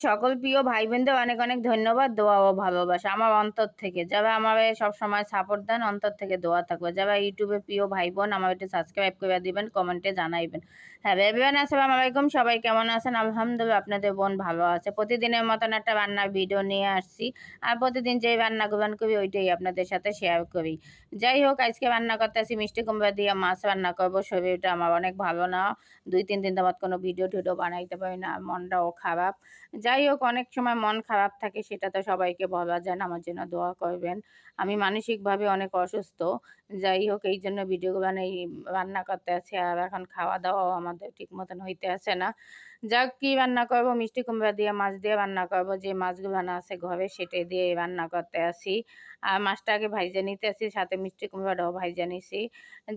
সকল প্রিয় ভাই বোনদের অনেক অনেক ধন্যবাদ, দোয়া ও ভালোবাসা। আমার অন্তর থেকে। যারা আমার সব সময় সাপোর্ট দেন, অন্তর থেকে দোয়া থাকবে। যারা ইউটিউবে প্রিয় ভাই বোন আমার একটু সাবস্ক্রাইব করে দিবেন কমেন্টে জানাইবেন। হ্যাঁ এভরিওয়ান আসসালামু আলাইকুম। সবাই কেমন আছেন? আলহামদুলিল্লাহ, আপনাদের বোন ভালো আছে। প্রতিদিনের মতন একটা রান্নার ভিডিও নিয়ে আসছি। আর প্রতিদিন যেই রান্না গুবান করি, ওইটাই আপনাদের সাথে শেয়ার করি। যাই হোক, আজকে রান্না করতে আসি মিষ্টি কুমড়া দিয়ে মাছ রান্না করব। শরীরটা আমার অনেক ভালো না। দুই, তিন দিন তোমার কোনো ভিডিও টিডিও বানাইতে পারি না। মনটাও খারাপ। যাই হোক, অনেক সময় মন খারাপ থাকে, সেটা তো সবাইকে বলা যায় আমার জন্য দোয়া করবেন। আমি মানসিকভাবে অনেক অসুস্থ। যাই হোক, এই জন্য ভিডিও বানাই রান্না করতে আছি আর এখন খাওয়া দাওয়াও আমাদের ঠিক মতন হইতে আছে না। যাক, কি রান্না করব? মিষ্টি কুমড়া দিয়ে, মাছ দিয়ে রান্না করব। যে মাছগুলো আছে ঘরে সেটাই দিয়ে রান্না করতে আসি। আর মাছটা আগে ভাইজে নিতে আসি, সাথে মিষ্টি কুমড়াটাও ভাইজে নিছি।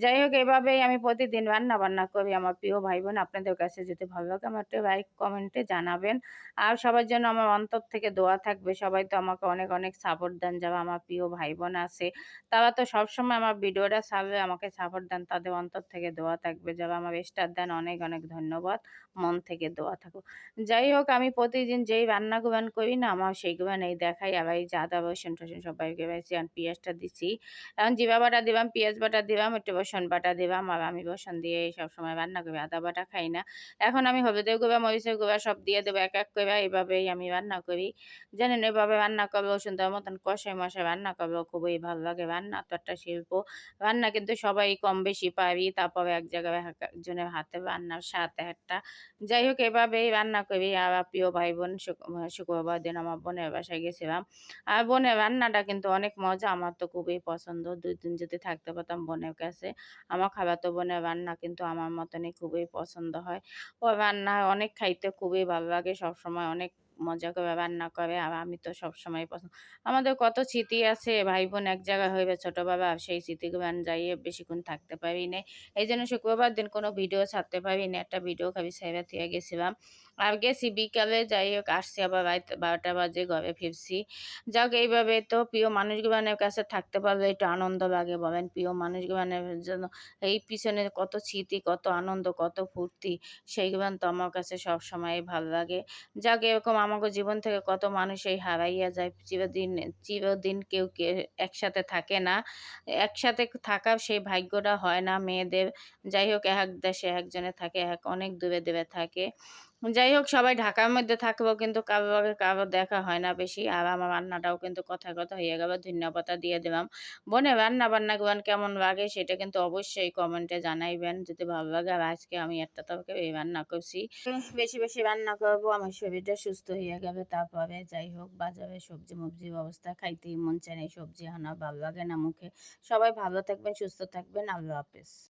যাই হোক, এভাবেই আমি প্রতিদিন রান্না বান্না করি। আমার প্রিয় ভাই বোন, আপনাদের কাছে যদি ভালো লাগে আমার একটু লাইক কমেন্টে জানাবেন। আর সবার জন্য আমার অন্তর থেকে দোয়া থাকবে। সবাই তো আমাকে অনেক অনেক সাপোর্ট দেন। যারা আমার প্রিয় ভাই বোন আছে, তারা তো সবসময় আমার ভিডিওটা সাবে আমাকে সাপোর্ট দেন। তাদের অন্তর থেকে দোয়া থাকবে। যারা আমার স্টার দেন, অনেক অনেক ধন্যবাদ। মন থেকে দোয়া থাকো। যাই হোক, আমি প্রতিদিন যেই রান্না গুবান করি না, আমার সেই সেইগুলো এই দেখাই। আবার এই জাদা রসুন টসুন সবাইকে বেশি আর পেঁয়াজটা দিছি। এখন জিবা বাটা দিলাম পেঁয়াজ বাটা দিবাম, একটু বসন বাটা দিবাম। আর আমি বসন দিয়ে সবসময় রান্না করি, আদা বাটা খাই না। এখন আমি হলুদের গুঁড়া, মরিচের গুঁড়া সব দিয়ে দেবো এক এক করে। এইভাবেই আমি রান্না করি। জানেন এভাবে রান্না করব সুন্দর মতন কষাই মশাই রান্না করব খুবই ভালো লাগে। রান্না তো একটা শিল্প। রান্না কিন্তু সবাই কম বেশি পারি। তারপরে এক জায়গায় একজনের হাতে রান্নার সাথে একটা। যাই হোক, এভাবেই রান্না করি। আর প্রিয় ভাই বোন শুক্রবার দিন আমার বোনের বাসায় গেছিলাম। আর বোনের রান্নাটা কিন্তু অনেক মজা। আমার তো খুবই পছন্দ। দুই দিন যদি থাকতে পারতাম বোনের কাছে। আমার খাবার তো বোনের রান্না কিন্তু আমার মতনই খুবই পছন্দ হয়। ও রান্না অনেক খাইতে খুবই ভালো লাগে। সবসময় অনেক মজা করে রান্না করে আর আমি তো সবসময় পছন্দ। আমাদের কত স্মৃতি আছে ভাই বোন এক জায়গায় হইবে ছোটোবেলা সেই স্মৃতিগুলো যাইয়ে বেশিক্ষণ থাকতে পারি না। এই জন্য শুক্রবার দিন কোনো ভিডিও ছাড়তে পারি না, একটা ভিডিও খাবি সাইরা থেকে গেছিলাম। আর গেছি বিকালে, যাই হোক, আসছি আবার বারোটা বাজে, ঘরে ফিরছি। যাক, এইভাবে তো প্রিয় মানুষগুলানের কাছে থাকতে পারলে একটু আনন্দ লাগে, বলেন। প্রিয় মানুষগুলানের জন্য এই পিছনে কত স্মৃতি, কত আনন্দ, কত ফুর্তি সেইগুলো তো আমার কাছে সব সময় ভালো লাগে। যাক, এরকম আমাকে জীবন থেকে কত মানুষ এই হারাইয়া যায়। চিরদিন চিরদিন কেউ কে একসাথে থাকে না। একসাথে থাকা সেই ভাগ্যটা হয় না মেয়েদের। যাই হোক, এক দেশে একজনে থাকে, এক অনেক দূরে দূরে থাকে। যাই হোক, সবাই ঢাকার মধ্যে থাকব, কিন্তু কারও কারও দেখা হয় না বেশি। আর আমার রান্নাটাও কিন্তু কথা কথা হয়ে গেল ধন্যবাদ দিয়ে দিলাম। বোনে রান্না বান্না গুলান কেমন লাগে সেটা কিন্তু অবশ্যই কমেন্টে জানাইবেন। যদি ভালো লাগে, আর আজকে আমি একটা তরকারি এই রান্না করছি। বেশি বেশি রান্না করব, আমার শরীরটা সুস্থ হয়ে গেবে তারপরে যাই হোক, বাজারে সবজি মবজি অবস্থা খাইতেই মন চায় সবজি আনা, ভালো লাগে না মুখে। সবাই ভালো থাকবেন, সুস্থ থাকবেন, আল্লাহ হাফেজ।